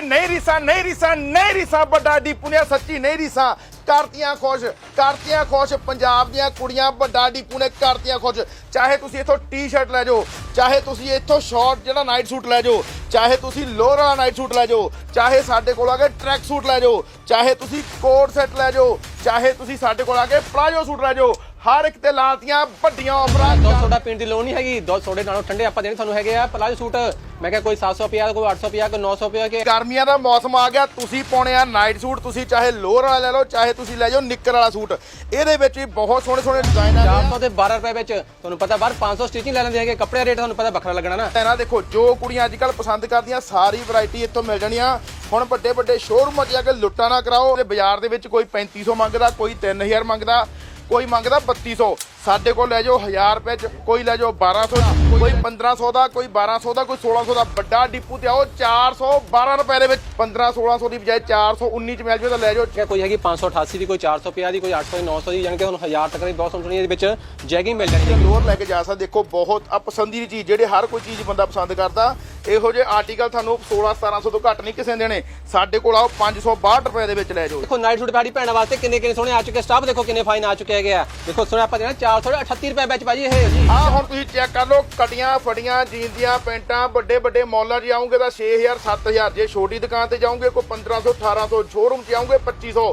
ਬਈ ਨਹੀਂ ਰੀਸਾ ਨਹੀਂ ਰੀਸਾ ਨਹੀਂ ਰੀਸਾ, ਵੱਡਾ ਡੀਪੂ ਨੇ ਸੱਚੀ ਨਹੀਂ ਰੀਸਾ। ਕਰਤੀਆਂ ਖੁਸ਼ ਕਰਤੀਆਂ ਖੁਸ਼, ਪੰਜਾਬ ਦੀਆਂ ਕੁੜੀਆਂ, ਵੱਡਾ ਡੀਪੂ ਨੇ ਕਰਤੀਆਂ ਖੁਸ਼। ਚਾਹੇ ਤੁਸੀਂ ਇੱਥੋਂ ਟੀ-ਸ਼ਰਟ ਲੈ ਜਾਓ, ਚਾਹੇ ਤੁਸੀਂ ਇੱਥੋਂ ਸ਼ਾਰਟ ਜਿਹੜਾ ਨਾਈਟ ਸੂਟ ਲੈ ਜਾਓ, ਚਾਹੇ ਤੁਸੀਂ ਲੋਅਰ ਵਾਲਾ ਨਾਈਟ ਸੂਟ ਲੈ ਜਾਓ, ਚਾਹੇ ਸਾਡੇ ਕੋਲ ਆ ਕੇ ਟਰੈਕ ਸੂਟ ਲੈ ਜਾਓ, ਚਾਹੇ ਤੁਸੀਂ ਕੋਟ ਸੈਟ ਲੈ ਜਾਓ, ਚਾਹੇ ਤੁਸੀਂ ਸਾਡੇ ਕੋਲ ਆ ਕੇ ਪਲਾਜੋ ਸੂਟ ਲੈ ਜਾਓ ਹਰ ਇੱਕ ਤੇ ਲਾਤੀਆਂ ਵੱਡੀਆਂ ਆਫਰਾਂ ਦੋ ਸੋਡਾ ਪੀਣ ਦੀ ਲੋੜ ਨਹੀਂ ਹੈਗੀ ਦੋ ਸੋਡੇ ਨਾਲੋਂ ਠੰਡੇ ਆਪਾਂ ਦੇਣੇ ਤੁਹਾਨੂੰ ਹੈਗੇ ਆ। ਪਲਾਜੋ ਸੂਟ ਮੈਂ ਕਿਹਾ ਕੋਈ 700 ਰੁਪਿਆ ਕੋਈ 800 ਰੁਪਿਆ ਕੋਈ 900 ਰੁਪਿਆ ਕਿ ਗਰਮੀਆਂ ਦਾ ਮੌਸਮ ਆ ਗਿਆ ਤੁਸੀਂ ਪਾਉਣੇ ਆ ਨਾਈਟ ਸੂਟ ਤੁਸੀਂ ਚਾਹੇ ਲੋਅਰ ਵਾਲਾ ਲੈ ਲਓ ਚਾਹੇ ਤੁਸੀਂ ਲੈ ਜਾਓ ਨਿੱਕਰ ਵਾਲਾ ਸੂਟ। ਇਹਦੇ ਵਿੱਚ ਵੀ ਬਹੁਤ ਸੋਹਣੇ ਸੋਹਣੇ ਡਿਜ਼ਾਈਨ ਆ 400 ਤੇ 12 ਰੁਪਏ ਵਿੱਚ ਤੁਹਾਨੂੰ ਪਤਾ ਬਾਹਰ 500 ਸਟਿਚਿੰਗ ਲੈ ਲੈਂਦੇ ਹੈਗੇ ਕੱਪੜੇ ਰੇਟ ਤੁਹਾਨੂੰ ਪਤਾ ਵੱਖਰਾ ਲੱਗਣਾ ਨਾ। ਹੈ ਨਾ ਦੇਖੋ ਜੋ ਕੁੜੀਆਂ ਅੱਜ ਕੱਲ ਪਸੰਦ ਕਰਦੀਆਂ ਸਾਰੀ ਵੈਰਾਈਟੀ ਇੱਥੋਂ ਮਿਲ ਜਾਣੀਆਂ। ਹੁਣ ਵੱਡੇ ਵੱਡੇ ਸ਼ੋਰੂਮਾਂ 'ਚ ਜਾ ਕੇ ਲੁੱਟਾ ਨਾ ਕਰਾਓ। ਤੇ ਬਾਜ਼ਾਰ ਦੇ ਵਿੱਚ ਕੋਈ 3500 ਮੰਗਦਾ ਕੋਈ 3000 ਮੰਗਦਾ। ਕੋਈ ਮੰਗਦਾ 3200 ਸਾਡੇ ਕੋਲ ਲੈ ਜਾਓ 1000 ਰੁਪਏ 'ਚ ਕੋਈ ਲੈ ਜਾਓ 1200 'ਚ ਕੋਈ 1500 ਦਾ ਕੋਈ 1200 ਦਾ ਕੋਈ 1600 ਦਾ। ਵੱਡਾ ਡਿਪੂ ਤੇ ਆਓ 412 ਰੁਪਏ ਦੇ ਵਿੱਚ। 15 1600 ਦੀ ਬਜਾਏ 419 'ਚ ਮਿਲ ਜਾਵੇ ਤਾਂ ਲੈ ਜਾਓ। ਕਿ ਕੋਈ ਹੈਗੀ 588 ਦੀ ਕੋਈ 400 ਰੁਪਿਆ ਦੀ ਕੋਈ 800 ਦੀ 900 ਦੀ ਯਾਨੀ ਕਿ ਤੁਹਾਨੂੰ 1000 ਤੱਕ ਦੀ ਬਹੁਤ ਸੋਹਣੀ ਇਹਦੇ ਵਿੱਚ ਜੈਗਿੰਗ ਮਿਲ ਜਾਣੀ ਹੈ। ਲੋਅਰ ਲੈ ਕੇ ਜਾ ਸਕਦੇ ਦੇਖੋ ਬਹੁਤ ਪਸੰਦੀ ਦੀ ਚੀਜ਼ ਜਿਹੜੇ ਹਰ ਕੋਈ ਚੀਜ਼ ਬੰਦਾ ਪਸੰਦ ਕਰਦਾ। ਇਹੋ ਜਿਹੇ ਆਰਟੀਕਲ ਤੁਹਾਨੂੰ 16 1700 ਤੋਂ ਘੱਟ ਨਹੀਂ ਕਿਸੇ ਨੇ ਦੇਣੇ। ਸਾਡੇ ਕੋਲ ਆਓ 562 ਰੁਪਏ ਦੇ ਵਿੱਚ ਲੈ ਜਾਓ। ਦੇਖੋ ਨਾਈਟ ਸੂਟ ਬਾੜੀ ਭੈਣਾਂ ਵਾਸਤੇ ਕਿੰਨੇ ਕਿੰਨੇ ਸੋਹਣੇ ਆ ਚੁੱਕੇ ਸਟਾਫ ਦੇਖੋ ਕਿੰਨੇ ਫਾਈਨ ਆ ਚੁੱਕੇ ਹੈਗੇ ਆ। ਦੇਖੋ ਸੋਹਣੇ ਆਪਾਂ ਦੇਣਾ 438 ਰੁਪਏ ਵਿੱਚ ਭਾਜੀ ਇਹ ਜੀ। ਆ ਹੁਣ ਤੁਸੀਂ ਚੈੱਕ ਕਰ ਲਓ, ਕਟੀਆਂ, ਫੜੀਆਂ, ਜੀਨ ਦੀਆਂ ਪੈਂਟਾਂ, ਵੱਡੇ ਵੱਡੇ ਮੌਲਾਂ 'ਚ ਜਾਓਗੇ ਤਾਂ 6000 7000 ਜੇ ਛੋਟੀ ਦੁਕਾਨ ਤੇ ਜਾਓਗੇ, ਕੋਈ 1500 1800 ਸ਼ੋਰੂਮ 'ਚ ਜਾਓਗੇ 2500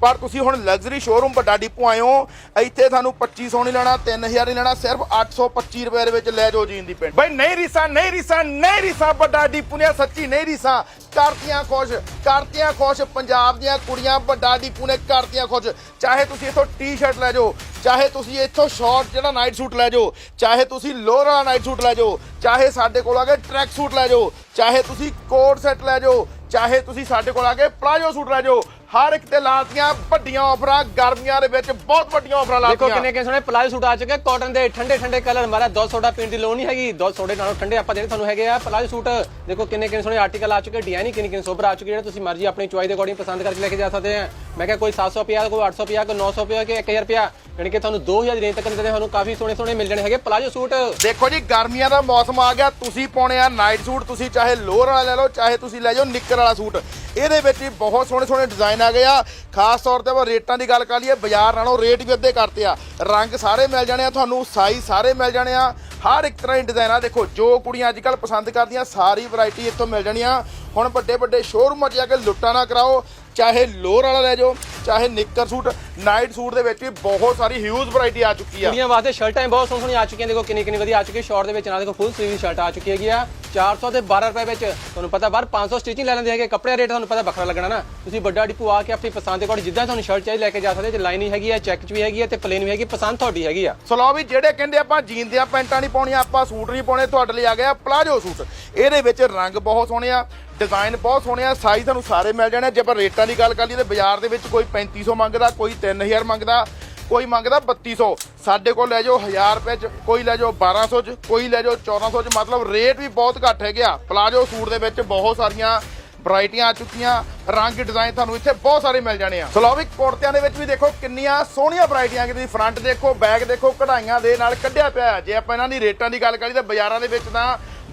ਪਰ ਤੁਸੀਂ ਹੁਣ ਲਗਜ਼ਰੀ ਸ਼ੋਰੂਮ ਵੱਡਾ ਡਿਪੂ ਆਏ ਹੋ, ਇੱਥੇ ਤੁਹਾਨੂੰ 2500 ਨਹੀਂ ਲੈਣਾ 3000 ਨਹੀਂ ਲੈਣਾ, ਸਿਰਫ 825 ਰੁਪਏ ਦੇ ਵਿੱਚ ਲੈ ਜਾਓ ਜੀਨ ਦੀ ਪੈਂਟ ਬਈ ਨਹੀਂ ਰੀਸਾ ਨਹੀਂ ਰੀਸਾ ਨਹੀਂ ਰੀਸਾ, ਵੱਡਾ ਡਿਪੂ ਨੇ, ਸੱਚੀ ਨਹੀਂ ਰੀਸਾ। ਕਰਤੀਆਂ ਖੁਸ਼ ਕਰਤੀਆਂ ਖੁਸ਼, ਪੰਜਾਬ ਦੀਆਂ ਕੁੜੀਆਂ ਵੱਡਾ ਡਿਪੂ ਨੇ, ਕਰਤੀਆਂ ਖੁਸ਼। ਚਾਹੇ ਤੁਸੀਂ ਇੱਥੋਂ ਟੀ-ਸ਼ਰਟ ਲੈ ਜਾਓ, ਚਾਹੇ ਤੁਸੀਂ ਇੱਥੋਂ ਸ਼ਾਰਟ ਜਿਹੜਾ ਨਾਈਟ ਸੂਟ ਲੈ ਜਾਓ, ਚਾਹੇ ਤੁਸੀਂ ਲੋਅਰ ਵਾਲਾ ਨਾਈਟ ਸੂਟ ਲੈ ਜਾਓ, ਚਾਹੇ ਸਾਡੇ ਕੋਲ ਆ ਕੇ ਟਰੈਕ ਸੂਟ ਲੈ ਜਾਓ, ਚਾਹੇ ਤੁਸੀਂ ਕੋਟ ਸੈੱਟ ਲੈ ਜਾਓ, ਚਾਹੇ ਤੁਸੀਂ ਸਾਡੇ ਕੋਲ ਆ ਕੇ ਪਲਾਜੋ ਸੂਟ ਲੈ ਜਾਓ ਹਰ ਇੱਕ ਤੇ ਲਾਤੀਆਂ ਵੱਡੀਆਂ ਆਫਰਾਂ ਗਰਮੀਆਂ ਦੇ ਵਿੱਚ ਬਹੁਤ ਵੱਡੀਆਂ ਆਫਰਾਂ ਦੇਖੋ ਲਾਤੀਆਂ। ਕਿੰਨੇ ਕਿੰਨੇ ਸੋਹਣੇ ਪਲਾਜੋ ਸੂਟ ਆ ਚੁੱਕੇ ਕਾਟਨ ਦੇ ਠੰਡੇ ਠੰਡੇ ਕਲਰ ਮਾਰਾ ਦੋ ਸੋਡਾ ਪੀਣ ਦੀ ਲੋੜ ਨਹੀਂ ਹੈਗੀ। ਦੋ ਸੋਡੇ ਨਾਲੋਂ ਠੰਡੇ ਆਪਾਂ ਦੇਣੇ ਤੁਹਾਨੂੰ ਹੈਗੇ ਆ ਪਲਾਜੋ ਸੂਟ। ਦੇਖੋ ਕਿੰਨੇ ਕਿੰਨੇ ਸੋਹਣੇ ਆਰਟੀਕਲ ਆ ਚੁੱਕੇ ਡਿਜ਼ਾਈਨ ਕਿੰਨੇ ਕਿੰਨੇ ਸੋਬਰ ਆ ਚੁੱਕੇ ਜਿਹੜੇ ਤੁਸੀਂ ਮਰਜ਼ੀ ਆਪਣੀ ਚੁਆਈ ਦੇ ਅਕੋਰਡਿੰਗ ਪਸੰਦ ਕਰਕੇ ਲੈ ਕੇ ਜਾ ਸਕਦੇ ਆ। ਮੈਂ ਕਿਹਾ ਕੋਈ 700 ਰੁਪਿਆ ਕੋਈ 800 ਰੁਪਿਆ ਕੋਈ 900 ਰੁਪਿਆ ਕਿ 1000 ਰੁਪਿਆ ਯਾਨੀ ਕਿ ਤੁਹਾਨੂੰ 2000 ਦੀ ਰੇਂਜ ਤੱਕ ਦੇ ਤੁਹਾਨੂੰ ਕਾਫੀ ਸੋਹਣੇ ਸੋਹਣੇ ਮਿਲ ਜਾਣੇ ਹੈਗੇ ਪਲਾਜੋ ਸੂਟ। ਦੇਖੋ ਜੀ ਗਰਮੀਆਂ ਦਾ ਮੌਸਮ ਆ ਗਿਆ ਤੁਸੀਂ ਪਾਉਣੇ ਆ ਨਾਈਟ ਸੂਟ ਤੁਸੀਂ ਚਾਹੇ ਲੋਅਰ ਵਾਲਾ ਲੈ ਲਓ ਚਾਹੇ ਤੁਸੀਂ ਲੈ ਜਾਓ ਨਿੱਕਰ ਵਾਲਾ ਸੂਟ। ਇਹਦੇ ਵਿੱਚ ਵੀ ਬਹੁਤ ਸੋਹਣੇ ਸੋਹਣੇ ਡਿਜ਼ਾਈਨ ਆ ਗਏ ਖਾਸ ਤੌਰ ਤੇ ਆਪਾਂ ਰੇਟਾਂ ਦੀ ਗੱਲ ਕਰ ਲਈਏ, ਬਾਜ਼ਾਰ ਨਾਲੋਂ ਰੇਟ ਵੀ ਅੱਧੇ ਕਰਤੇ ਆ। ਰੰਗ ਸਾਰੇ ਮਿਲ ਜਾਣੇ ਆ ਤੁਹਾਨੂੰ ਸਾਈਜ਼ ਸਾਰੇ ਮਿਲ ਜਾਣੇ ਆ। ਹਰ ਇੱਕ ਤਰ੍ਹਾਂ ਦੀ ਡਿਜ਼ਾਈਨ ਆ, ਦੇਖੋ, ਜੋ ਕੁੜੀਆਂ ਅੱਜ ਕੱਲ ਪਸੰਦ ਕਰਦੀਆਂ, ਸਾਰੀ ਵੈਰਾਈਟੀ ਇੱਥੋਂ ਮਿਲ ਜਾਣੀਆਂ। ਹੁਣ ਵੱਡੇ ਵੱਡੇ ਸ਼ੋਰੂਮਾਂ 'ਚ ਜਾ ਕੇ ਲੁੱਟਾ ਨਾ ਕਰਾਓ। ਚਾਹੇ ਲੋਅਰ ਵਾਲਾ ਲੈ ਜਾਓ, ਚਾਹੇ ਨਿੱਕਰ ਸੂਟ ਨਾਈਟ ਸੂਟ ਦੇ ਵਿੱਚ ਵੀ ਬਹੁਤ ਸਾਰੀ ਹਿਊਜ ਵੈਰਾਈਟੀ ਆ ਚੁੱਕੀ ਆ। ਕੁੜੀਆਂ ਵਾਸਤੇ ਸ਼ਰਟਾਂ ਵੀ ਬਹੁਤ ਸੋਹਣੀਆਂ ਆ ਚੁੱਕੀਆਂ। ਦੇਖੋ ਕਿੰਨੀ ਕਿੰਨੀ ਵਧੀਆ ਆ ਚੁੱਕੀ ਸ਼ਾਰਟ ਦੇ ਵਿੱਚ ਨਾਲ ਦੇਖੋ ਫੁੱਲ ਸਲੀਵ ਸ਼ਰਟ ਆ ਚੁੱਕੀ ਹੈਗੀ ਆ। 400 ਤੇ 12 ਰੁਪਏ ਵਿੱਚ। ਤੁਹਾਨੂੰ ਪਤਾ ਬਾਹਰ 500 ਸਟਿਚਿੰਗ ਲੈ ਲੈਂਦੇ ਹੈਗੇ ਕੱਪੜੇ ਰੇਟ ਤੁਹਾਨੂੰ ਪਤਾ ਵੱਖਰਾ ਲੱਗਣਾ ਨਾ। ਤੁਸੀਂ ਵੱਡਾ ਡਿਪੂ ਆ ਕੇ ਆਪਣੀ ਪਸੰਦ ਦੇ ਅਕੋਰਡਿੰਗ ਜਿੱਦਾਂ ਤੁਹਾਨੂੰ ਸ਼ਰਟ ਚਾਹੀ ਲੈ ਕੇ ਜਾ ਸਕਦੇ ਤੇ ਲਾਈਨਿੰਗ ਹੈਗੀ ਆ ਚੈੱਕ ਚ ਵੀ ਹੈਗੀ ਆ, ਤੇ ਪਲੇਨ ਵੀ ਹੈਗੀ, ਪਸੰਦ ਤੁਹਾਡੀ ਹੈਗੀ ਆ। ਸੋ ਲਓ ਵੀ ਜਿਹੜੇ ਕਹਿੰਦੇ ਆਪਾਂ ਜੀਨ ਦੀਆਂ ਪੈਂਟਾਂ ਨਹੀਂ ਪਾਉਣੀਆਂ, ਆਪਾਂ ਸੂਟ ਨਹੀਂ ਪਾਉਣੇ, ਤੁਹਾਡੇ ਲਈ ਆ ਗਿਆ ਪਲਾਜੋ ਸੂਟ। ਇਹਦੇ ਵਿੱਚ ਰੰਗ ਬਹੁਤ ਸੋਹਣੇ ਆ ਡਿਜ਼ਾਈਨ ਬਹੁਤ ਸੋਹਣੇ ਆ ਸਾਈਜ਼ ਤੁਹਾਨੂੰ ਸਾਰੇ ਮਿਲ ਜਾਣੇ ਆ। ਜੇ ਆਪਾਂ ਰੇਟਾਂ ਦੀ ਗੱਲ ਕਰ ਲਈਏ, ਤੇ ਬਾਜ਼ਾਰ ਦੇ ਵਿੱਚ ਕੋਈ 3500 ਮੰਗਦਾ, ਕੋਈ 3000 ਮੰਗਦਾ ਕੋਈ ਮੰਗਦਾ 3200 ਸਾਡੇ ਕੋਲ ਲੈ ਜਾਓ 1000 ਰੁਪਏ ਚ, ਕੋਈ ਲੈ ਜਾਓ 1200 ਚ, ਕੋਈ ਲੈ ਜਾਓ 1400 ਚ। ਮਤਲਬ ਰੇਟ ਵੀ ਬਹੁਤ ਘੱਟ ਹੈਗੇ ਆ। ਪਲਾਜੋ ਸੂਟ ਦੇ ਵਿੱਚ ਬਹੁਤ ਸਾਰੀਆਂ ਵੈਰਾਈਟੀਆਂ ਆ ਚੁੱਕੀਆਂ। ਰੰਗ ਡਿਜ਼ਾਈਨ ਤੁਹਾਨੂੰ ਇੱਥੇ ਬਹੁਤ ਸਾਰੇ ਮਿਲ ਜਾਣੇ ਆ। ਸੋ ਕੁੜਤਿਆਂ ਦੇ ਵਿੱਚ ਵੀ ਦੇਖੋ ਕਿੰਨੀਆਂ ਸੋਹਣੀਆਂ ਵੈਰਾਈਟੀਆਂ ਕਿ ਤੁਸੀਂ ਫਰੰਟ ਦੇਖੋ, ਬੈਕ ਦੇਖੋ, ਕਢਾਈਆਂ ਦੇ ਨਾਲ ਕੱਢਿਆ ਪਿਆ। ਜੇ ਆਪਾਂ ਇਹਨਾਂ ਦੀ ਰੇਟਾਂ ਦੀ ਗੱਲ ਕਰੀਏ ਤਾਂ ਬਾਜ਼ਾਰਾਂ ਦੇ ਵਿੱਚ ਤਾਂ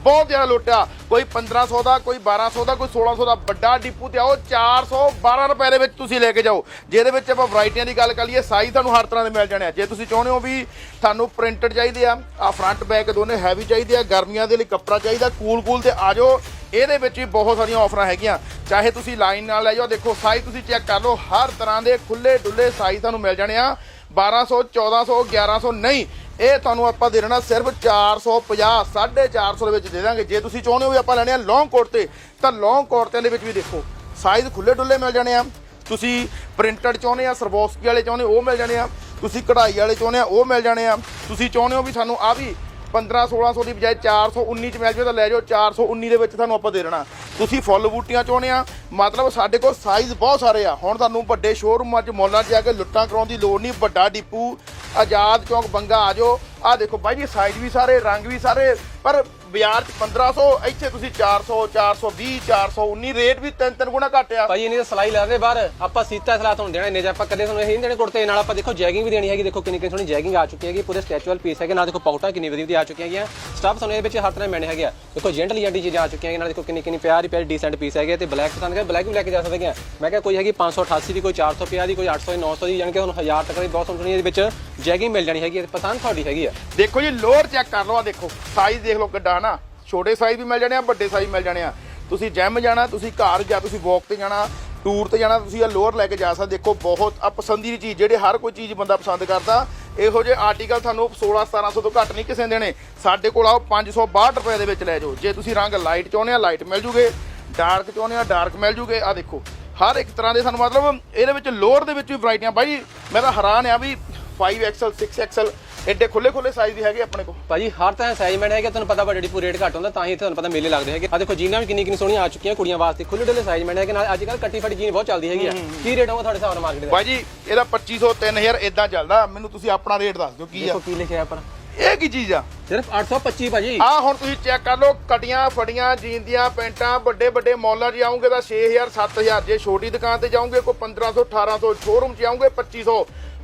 ਬਹੁਤ ਜ਼ਿਆਦਾ ਲੁੱਟਿਆ ਕੋਈ 1500 ਦਾ, ਕੋਈ 1200 ਦਾ, ਕੋਈ 1600 ਦਾ। ਵੱਡਾ ਡਿਪੂ ਤੇ ਆਓ 412 ਰੁਪਏ ਦੇ ਵਿੱਚ ਤੁਸੀਂ ਲੈ ਕੇ ਜਾਓ। ਜਿਹਦੇ ਵਿੱਚ ਆਪਾਂ ਵੈਰਾਈਟੀਆਂ ਦੀ ਗੱਲ ਕਰ ਲਈਏ, ਸਾਈਜ਼ ਤੁਹਾਨੂੰ ਹਰ ਤਰ੍ਹਾਂ ਦੇ ਮਿਲ ਜਾਣੇ ਆ। ਜੇ ਤੁਸੀਂ ਚਾਹੁੰਦੇ ਹੋ ਵੀ ਤੁਹਾਨੂੰ ਪ੍ਰਿੰਟਡ ਚਾਹੀਦੇ ਆ ਆ ਫਰੰਟ ਬੈਕ ਦੋਨੇ ਹੈਵੀ ਚਾਹੀਦੇ ਆ, ਗਰਮੀਆਂ ਦੇ ਲਈ ਕੱਪੜਾ ਚਾਹੀਦਾ ਕੂਲ ਕੂਲ ਤੇ ਆ ਜਾਓ। ਇਹਦੇ ਵਿੱਚ ਵੀ ਬਹੁਤ ਸਾਰੀਆਂ ਆਫਰਾਂ ਹੈਗੀਆਂ। ਚਾਹੇ ਤੁਸੀਂ ਲਾਈਨ ਨਾਲ ਲੈ ਜਾਓ, ਦੇਖੋ ਸਾਈਜ਼ ਤੁਸੀਂ ਚੈੱਕ ਕਰ ਲਓ, ਹਰ ਤਰ੍ਹਾਂ ਦੇ ਖੁੱਲੇ ਡੁੱਲੇ ਸਾਈਜ਼ ਤੁਹਾਨੂੰ ਮਿਲ ਜਾਣੇ ਆ। 1200 1400 1100 ਨਹੀਂ। ਇਹ ਤੁਹਾਨੂੰ ਆਪਾਂ ਦੇ ਦੇਣਾ ਸਿਰਫ 450 450 ਦੇ ਵਿੱਚ ਦੇ ਦਾਂਗੇ। ਜੇ ਤੁਸੀਂ ਚਾਹੁੰਦੇ ਹੋ ਵੀ ਆਪਾਂ ਲੈਣੇ ਆ ਲੌਂਗ ਕੋਟ ਤੇ, ਤਾਂ ਲੌਂਗ ਕੋਟਾਂ ਦੇ ਵਿੱਚ ਵੀ ਦੇਖੋ ਸਾਈਜ਼ ਖੁੱਲੇ ਡੁੱਲੇ ਮਿਲ ਜਾਣੇ ਆ। ਤੁਸੀਂ ਪ੍ਰਿੰਟਡ ਚਾਹੁੰਦੇ ਆ ਸਰਬੋਸਕੀ ਵਾਲੇ ਚਾਹੁੰਦੇ, ਉਹ ਮਿਲ ਜਾਣੇ ਆ। ਤੁਸੀਂ ਕਢਾਈ ਵਾਲੇ ਚਾਹੁੰਦੇ ਆ, ਉਹ ਮਿਲ ਜਾਣੇ ਆ। ਤੁਸੀਂ ਚਾਹੁੰਦੇ ਹੋ ਵੀ ਸਾਨੂੰ ਆ ਵੀ 15 1600 ਦੀ ਬਜਾਏ 419 ਚ ਮਿਲ ਜਾਵੇ, ਤਾਂ ਲੈ ਜਾਓ 419 ਦੇ ਵਿੱਚ ਤੁਹਾਨੂੰ ਆਪਾਂ ਦੇ ਦੇਣਾ। ਤੁਸੀਂ ਫੁੱਲ ਬੂਟੀਆਂ ਚਾਹੁੰਦੇ ਆ, ਮਤਲਬ ਸਾਡੇ ਕੋਲ ਸਾਈਜ਼ ਬਹੁਤ ਸਾਰੇ ਆ। ਹੁਣ ਤੁਹਾਨੂੰ ਵੱਡੇ ਸ਼ੋਰੂਮਾਂ 'ਚ ਮੌਲਾਂ 'ਚ ਜਾ ਕੇ ਲੁੱਟਾਂ ਕਰਾਉਣ ਦੀ ਲੋੜ ਨਹੀਂ, ਵੱਡਾ ਡਿਪੂ ਆਜ਼ਾਦ ਚੌਂਕ ਬੰਗਾ ਆ ਜਾਓ। ਆ ਦੇਖੋ ਬਾਈ ਜੀ ਸਾਈਜ਼ ਵੀ ਸਾਰੇ, ਰੰਗ ਵੀ ਸਾਰੇ, ਪਰ ਬਾਜ਼ਾਰ 'ਚ 1500 ਇੱਥੇ ਤੁਸੀਂ 400 420 419 ਰੇਟ ਵੀ ਤਿੰਨ ਤਿੰਨ ਗੁਣਾ ਘੱਟ ਆ। ਭਾਈ ਇਹਨੀ ਤਾਂ ਸਲਾਈ ਲੈ ਰਹੇ ਬਾਹਰ। ਆਪਾਂ ਸੀਤਾ ਸਲਾਹ ਤੁਹਾਨੂੰ ਦੇਣਾ ਇੰਨੇ ਜੇ ਆਪਾਂ ਕਦੇ ਤੁਹਾਨੂੰ ਇਹ ਨਹੀਂ ਦੇਣੇ ਕੁੜਤੇ। ਨਾਲ ਆਪਾਂ ਦੇਖੋ ਜੈਗਿੰਗ ਵੀ ਦੇਣੀ ਹੈਗੀ। ਦੇਖੋ ਕਿੰਨੀ ਕਿੰਨੀ ਸੋਹਣੀ ਜੈਗਿੰਗ ਆ ਚੁੱਕੀ ਹੈਗੀ। ਪੂਰੇ ਸਟੈਚੂਅਲ ਪੀਸ ਹੈਗੇ। ਨਾਲ ਦੇਖੋ ਪਾਉਟਾਂ ਕਿੰਨੀ ਵਧੀਆ ਵਧੀਆ ਆ ਚੁੱਕੀਆਂ ਹੈਗੀਆਂ। ਸਟਾਫ ਤੁਹਾਨੂੰ ਇਹਦੇ ਵਿੱਚ ਹਰ ਤਰ੍ਹਾਂ ਮੈਨੇ ਹੈਗੇ ਆ। ਦੇਖੋ ਜੈਂਟਲੀ ਜੈਂਟੀ ਚੀਜ਼ਾਂ ਆ ਚੁੱਕੀਆਂ ਨਾਲ ਦੇਖੋ ਕਿੰਨੀ ਕਿੰਨੀ ਪਿਆਰੀ ਪਿਆਰੀ ਡੀਸੈਂਟ ਪੀਸ ਹੈਗੇ। ਤੇ ਬਲੈਕ ਪਸੰਦ ਕਰ ਬਲੈਕ ਵੀ ਲੈ ਕੇ ਜਾ ਸਕਦੇ ਆ। ਮੈਂ ਕਿਹਾ ਕੋਈ ਹੈਗੀ 588 ਦੀ ਕੋਈ 450 ਦੀ ਕੋਈ 800 ਦੀ 900 ਦੀ ਯਾਨੀ ਕਿ ਤੁਹਾਨੂੰ 1000 ਤੱਕ ਦੀ ਬਹੁਤ ਸੋਹਣੀ ਇਹਦੇ ਵਿੱਚ ਜੈਗਿੰਗ ਮਿਲ ਜਾਣੀ ਹੈਗੀ ਪਸੰਦ ਤੁਹਾਡੀ ਹੈਗੀ ਆ। ਦੇਖੋ ਜੀ ਲੋਅਰ ਚੈੱਕ ਕਰ ਲਓ ਆ ਦੇਖੋ। ਸਾਈਜ਼ ਦੇਖ ਲਓ ਕਿੱਡਾ ਨਾ ਛੋਟੇ ਸਾਈਜ਼ ਵੀ ਮਿਲ ਜਾਣੇ ਆ, ਵੱਡੇ ਸਾਈਜ਼ ਮਿਲ ਜਾਣੇ ਆ। ਤੁਸੀਂ ਜਿਮ ਜਾਣਾ, ਤੁਸੀਂ ਘਰ ਜਾਂ ਤੁਸੀਂ ਵਾਕ ਤੇ ਜਾਣਾ ਟੂਰ ਤੇ ਜਾਣਾ, ਤੁਸੀਂ ਇਹ ਲੋਅਰ ਲੈ ਕੇ ਜਾ ਸਕਦੇ ਦੇਖੋ, ਬਹੁਤ ਆ ਪਸੰਦੀ ਦੀ ਚੀਜ਼, ਜਿਹੜੇ ਹਰ ਕੋਈ ਚੀਜ਼ ਬੰਦਾ ਪਸੰਦ ਕਰਦਾ, ਇਹੋ ਜਿਹੇ ਆਰਟੀਕਲ ਤੁਹਾਨੂੰ 16 1700 ਤੋਂ ਘੱਟ ਨਹੀਂ ਕਿਸੇ ਦੇਣੇ। ਸਾਡੇ ਕੋਲ ਆਓ 562 ਰੁਪਏ ਦੇ ਵਿੱਚ ਲੈ ਜਾਓ। ਜੇ ਤੁਸੀਂ ਰੰਗ ਲਾਈਟ ਚਾਹੁੰਦੇ ਆ ਲਾਈਟ ਮਿਲ ਜੂਗੇ। ਡਾਰਕ ਚਾਹੁੰਦੇ ਆ ਡਾਰਕ ਮਿਲ ਜੂਗੇ। ਆ ਦੇਖੋ, ਹਰ ਇੱਕ ਤਰ੍ਹਾਂ ਦੇ ਸਾਨੂੰ ਮਤਲਬ ਇਹਦੇ ਵਿੱਚ ਲੋਅਰ ਦੇ ਵਿੱਚ ਵੀ ਵੈਰਾਈਟੀਆਂ ਬਾਈ, ਮੈਂ ਤਾਂ ਹੈਰਾਨ ਆ ਵੀ 5XL 6XL ਐਡੇ ਖੁੱਲੇ ਖੁੱਲੇ ਸਾਈਜ਼ ਵੀ ਹੈਗੇ ਆਪਣੇ ਕੋਲ। ਭਾਜੀ ਹਰ ਤਰ੍ਹਾਂ ਸਾਈਜ਼ਮੈਂਟ ਹੈਗਾ ਤੁਹਾਨੂੰ ਪਤਾ ਵੱਡੀ ਪੂਰੀ ਰੇਟ ਘੱਟ ਹੁੰਦਾ ਤਾਂ ਹੀ ਇੱਥੇ ਤੁਹਾਨੂੰ ਪਤਾ ਮੇਲੇ ਲੱਗਦੇ ਹੈਗੇ। ਆ ਦੇਖੋ ਜੀਨਾਂ ਵੀ ਕਿੰਨੀ ਕਿੰਨੀ ਸੋਹਣੀਆਂ ਆ ਚੁੱਕੀਆਂ ਕੁੜੀਆਂ ਵਾਸਤੇ। ਖੁੱਲੇ ਡੁੱਲੇ ਸਾਈਜ਼ਮੈਂਟ ਹੈਗੇ ਨਾਲ ਅੱਜ ਕੱਲ ਕੱਟੀ ਫੜੀ ਜੀਨ ਬਹੁਤ ਚੱਲਦੀ ਹੈਗੀ ਆ। ਕੀ ਰੇਟ ਹੋਊਗਾ ਤੁਹਾਡੇ ਹਿਸਾਬ ਨਾਲ ਮਾਰਕੀਟ ਦਾ ਬਾਈ ਜੀ ਇਹਦਾ 2500 3000 ਇਦਾਂ ਚੱਲਦਾ। ਮੈਨੂੰ ਤੁਸੀਂ ਆਪਣਾ ਰੇਟ ਦੱਸ ਦਿਓ ਕੀ ਆ? ਦੇਖੋ ਕੀ ਲਿਖਿਆ ਪਰ ਇਹ ਕੀ ਚੀਜ਼ ਆ? ਸਿਰਫ 825 ਭਾਜੀ। ਆ ਹੁਣ ਤੁਸੀਂ ਚੈੱਕ ਕਰ ਲਓ ਕਟੀਆਂ ਫੜੀਆਂ ਜੀਨ ਦੀਆਂ ਪੈਂਟਾਂ ਵੱਡੇ ਵੱਡੇ ਮੌਲਾਂ 'ਚ ਜਾਓਗੇ ਤਾਂ 6000 7000 ਜੇ ਛੋਟੀ ਦੁਕਾਨ ਤੇ ਜਾਓਗੇ ਕੋਈ 1500 1800 ਸ਼ੋਰੂਮ 'ਚ ਜਾਓਗੇ 2500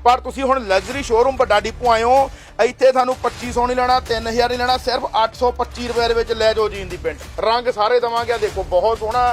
ਪਰ ਤੁਸੀਂ ਹੁਣ ਲਗਜ਼ਰੀ ਸ਼ੋਰੂਮ ਵੱਡਾ ਡਿਪੂ ਆਏ ਹੋ, ਇੱਥੇ ਤੁਹਾਨੂੰ 2500 ਨਹੀਂ ਲੈਣਾ 3000 ਨਹੀਂ ਲੈਣਾ, ਸਿਰਫ 825 ਰੁਪਏ ਦੇ ਵਿੱਚ ਲੈ ਜਾਓ ਜੀਨ ਦੀ ਪੈਂਟ ਰੰਗ ਸਾਰੇ ਦਵਾਂਗੇ ਆ ਦੇਖੋ ਬਹੁਤ ਸੋਹਣਾ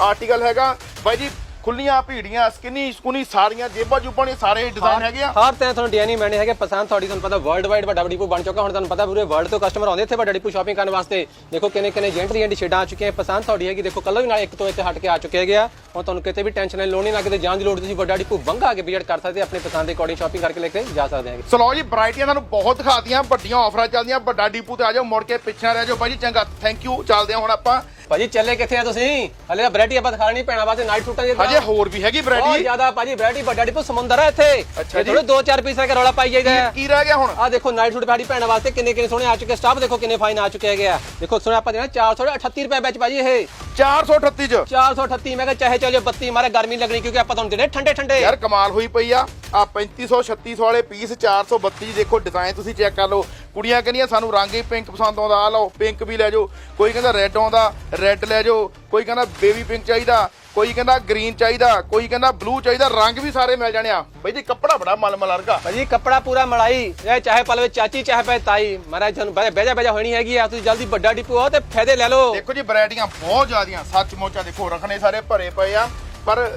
ਆਰਟੀਕਲ ਹੈਗਾ। ਬਾਈ ਜੀ ਖੁੱਲੀਆਂ ਭੀੜੀਆਂ ਸਕਿਨੀ ਸਕੂਨੀ ਸਾਰੀਆਂ ਜੇਬਾਂ ਜੁਬਾਂ ਨੇ ਸਾਰੇ ਡਿਜ਼ਾਈਨ ਹੈਗੇ ਆ। ਹਰ ਤਰ੍ਹਾਂ ਤੁਹਾਨੂੰ ਡਿਜ਼ਾਈਨ ਮੈਨੇ ਹੈਗੇ। ਪਸੰਦ ਤੁਹਾਡੀ ਤੁਹਾਨੂੰ ਪਤਾ ਵਰਲਡ ਵਾਈਡ ਵੱਡਾ ਡਿਪੂ ਬਣ ਚੁੱਕਾ। ਹੁਣ ਤੁਹਾਨੂੰ ਪਤਾ ਪੂਰੇ ਵਰਲਡ ਤੋਂ ਕਸਟਮਰ ਆਉਂਦੇ ਇੱਥੇ ਵੱਡਾ ਡਿਪੂ ਸ਼ਾਪਿੰਗ ਕਰਨ ਵਾਸਤੇ। ਦੇਖੋ ਕਿੰਨੇ ਕਿੰਨੇ ਜੈਂਟਲੀ ਐਂਡ ਸ਼ੇਡਾਂ ਆ ਚੁੱਕੀਆਂ। ਪਸੰਦ ਤੁਹਾਡੀ ਹੈਗੀ। ਦੇਖੋ ਕਲਰ ਵੀ ਨਾਲ ਇੱਕ ਤੋਂ ਇੱਥੇ ਹਟ ਕੇ ਆ ਚੁੱਕੇ ਹੈਗੇ ਆ। ਹੁਣ ਤੁਹਾਨੂੰ ਕਿਤੇ ਵੀ ਟੈਨਸ਼ਨ ਲੈਣ ਲੋੜ ਨਹੀਂ ਲੱਗਦੀ ਜਾਣ ਦੀ ਲੋੜ ਤੁਸੀਂ ਵੱਡਾ ਡਿਪੂ ਬੰਗਾ ਕੇ ਵਿਜ਼ਿਟ ਕਰ ਸਕਦੇ ਆਪਣੇ ਪਸੰਦ ਦੇ ਅਕੋਰਡਿੰਗ ਸ਼ਾਪਿੰਗ ਕਰਕੇ ਲੈ ਕੇ ਜਾ ਸਕਦੇ ਹੈਗੇ। ਸੋ ਲਓ ਜੀ ਵੈਰਾਈਟੀਆਂ ਤੁਹਾਨੂੰ ਬਹੁਤ ਦਿਖਾਤੀਆਂ ਵੱਡੀਆਂ ਆਫਰਾਂ ਚੱਲਦੀਆਂ ਵੱਡਾ ਡੀਪੂ ਤੇ ਆ ਜਾਓ ਮੁੜ ਕੇ ਪਿੱਛੇ ਨਾ ਰਹਿ ਜਾਓ। ਜੀ ਚੰਗਾ। ਥੈਂਕ ਯੂ ਚੱਲਦੇ ਹਾਂ ਹੁਣ ਆਪਾਂ। ਭਾਜੀ ਚੱਲੇ ਕਿੱਥੇ ਆ ਤੁਸੀਂ? ਹਲੇ ਤਾਂ ਵੈਰਾਈਟੀ ਆਪਾਂ ਦਿਖਾ ਨਹੀਂ ਪੈਣਾ ਵਾਸਤੇ ਨਾਈਟ ਸੂਟਾਂ ਦੀ ਹਜੇ ਹੋਰ ਵੀ ਹੈਗੀ ਬਹੁਤ ਵੈਰਾਈਟੀ ਜ਼ਿਆਦਾ ਭਾਜੀ ਵੈਰਾਈਟੀ ਵੱਡਾ ਡਿਪੂ ਸਮੁੰਦਰ ਹੈ ਇੱਥੇ। ਅੱਛਾ ਜੀ। ਥੋੜੇ ਦੋ ਚਾਰ ਪੀਸ ਕਿ ਰੌਲਾ ਪਾਈ ਜਾਈਦਾ ਹੈ ਕੀ ਰਹਿ ਗਿਆ ਹੁਣ? ਆ ਦੇਖੋ ਨਾਈਟ ਸੂਟ ਭਾੜੀ ਭੈਣਾਂ ਵਾਸਤੇ ਕਿੰਨੇ ਕਿੰਨੇ ਸੋਹਣੇ ਆ ਚੁੱਕੇ ਸਟਾਫ ਦੇਖੋ ਕਿੰਨੇ ਫਾਈਨ ਆ ਚੁੱਕੇ ਹੈਗੇ ਆ। ਦੇਖੋ ਸੋਹਣੇ ਆਪਾਂ ਦੇਣਾ 438 ਰੁਪਏ ਵਿੱਚ ਭਾਜੀ ਇਹ। 438 ਚ? 438 ਮੈਂ ਕਿਹਾ ਚਾਹੇ ਚੱਲ ਜਾਓ 32 ਮਾਰੇ ਗਰਮੀ ਲੱਗਣੀ ਕਿਉਂਕਿ ਆਪਾਂ ਤੁਹਾਨੂੰ ਦੇਣੇ ਠੰਡੇ ਠੰਡੇ। ਯਾਰ ਕਮਾਲ ਹੋਈ ਪਈ ਆ। ਆ 3500 3600 ਵਾਲੇ ਪੀਸ 432 ਦੇਖੋ ਡਿਜ਼ਾਈਨ ਤੁਸੀਂ ਚੈੱਕ ਕਰ ਲਓ। ਕੁੜੀਆਂ ਕਹਿੰਦੀਆਂ ਸਾਨੂੰ ਰੰਗ ਹੀ ਪਿੰਕ ਪਸੰਦ ਆਉਂਦਾ ਆ ਲਓ ਪਿੰਕ ਵੀ ਲੈ ਜਾਓ। ਕੋਈ ਕਹਿੰਦਾ ਰੈੱਡ ਆਉਂਦਾ ਰੈੱਡ ਲੈ ਜਾਓ। ਕੋਈ ਕਹਿੰਦਾ ਬੇਬੀ ਪਿੰਕ ਚਾਹੀਦਾ ਕੋਈ ਕਹਿੰਦਾ ਗ੍ਰੀਨ ਚਾਹੀਦਾ ਕੋਈ ਕਹਿੰਦਾ ਬਲੂ ਚਾਹੀਦਾ ਰੰਗ ਵੀ ਸਾਰੇ ਮਿਲ ਜਾਣੇ ਆ। ਬਈ ਜੀ ਕੱਪੜਾ ਬੜਾ ਮਲਮਲ ਵਰਗਾ। ਭਾਜੀ ਕੱਪੜਾ ਪੂਰਾ ਮਲਾਈ ਇਹ ਚਾਹੇ ਪਲਵੇ ਚਾਚੀ ਚਾਹੇ ਪਏ ਤਾਈ। ਮਹਾਰਾਜ ਤੁਹਾਨੂੰ ਬਹਿ ਬਹਿਜਾ ਬਹਿਜਾ ਹੋਣੀ ਹੈਗੀ ਆ ਤੁਸੀਂ ਜਲਦੀ ਵੱਡਾ ਡਿਪੂ ਆਓ ਤੇ ਫਾਇਦੇ ਲੈ ਲਓ। ਦੇਖੋ ਜੀ ਵੈਰਾਈਟੀਆਂ ਬਹੁਤ ਜ਼ਿਆਦੀਆਂ ਸੱਚ ਮੋਚਾ ਦੇਖੋ ਰੱਖਣੇ ਸਾਰੇ ਭਰੇ ਪਏ ਆ। ਪਰ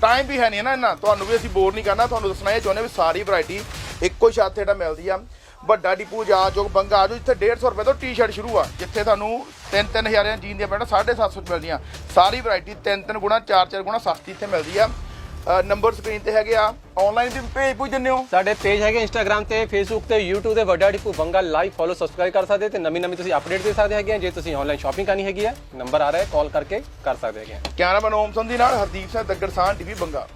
ਟਾਈਮ ਵੀ ਹੈ ਨਹੀਂ ਨਾ ਇੰਨਾ। ਤੁਹਾਨੂੰ ਵੀ ਅਸੀਂ ਬੋਰ ਨਹੀਂ ਕਰਨਾ ਤੁਹਾਨੂੰ ਦੱਸਣਾ ਇਹ ਚਾਹੁੰਦੇ ਵੀ ਸਾਰੀ ਵੈਰਾਈਟੀ ਇੱਕੋ ਛੱਤ ਹੇਠਾਂ ਮਿਲਦੀ ਆ। ਵੱਡਾ ਡਿਪੂ ਜਾ ਚੋਕ ਬੰਗਾ ਆ ਜਾਓ ਜਿੱਥੇ 150 ਰੁਪਏ ਤੋਂ ਟੀ-ਸ਼ਰਟ ਸ਼ੁਰੂ ਆ ਜਿੱਥੇ ਤੁਹਾਨੂੰ 3-3000 ਦੀਆਂ ਜੀਨ ਦੀਆਂ ਪੈਂਟਾਂ 750 ਚ ਮਿਲਦੀਆਂ। ਸਾਰੀ ਵੈਰਾਈਟੀ 3-3 ਗੁਣਾ 4-4 ਗੁਣਾ ਸਸਤੀ ਇੱਥੇ ਮਿਲਦੀ ਆ। ਨੰਬਰ ਸਕਰੀਨ ਤੇ ਹੈਗੇ ਆ। ਆਨਲਾਈਨ ਵੀ ਭੇਜ ਭੁਜ ਦਿੰਦੇ ਹੋ। ਸਾਡੇ ਪੇਜ ਹੈਗੇ ਇੰਸਟਾਗ੍ਰam ਤੇ ਫੇਸਬੁੱਕ ਤੇ YouTube ਤੇ ਵੱਡਾ ਡਿਪੂ ਬੰਗਾ ਲਾਈਵ ਫੋਲੋ ਸਬਸਕ੍ਰਾਈਬ ਕਰ ਸਕਦੇ ਤੇ ਨਵੀਂ ਨਵੀਂ ਤੁਸੀਂ ਅਪਡੇਟ ਦੇ ਸਕਦੇ ਹੈਗੇ। ਜੇ ਤੁਸੀਂ ਆਨਲਾਈਨ ਸ਼ਾਪਿੰਗ ਕਰਨੀ ਹੈਗੀ ਆ ਨੰਬਰ ਆ ਰਿਹਾ ਹੈ ਕਾਲ ਕਰਕੇ ਕਰ ਸਕਦੇ ਹੈਗੇ। ਕੈਮਰਾਮੈਨ ਓਮ ਸੰਧੀ ਨਾਲ ਹਰਦੀਪ ਸਿੰਘ ਦੱਗੜਸਾਨ ਟੀਵੀ ਬੰਗਾ।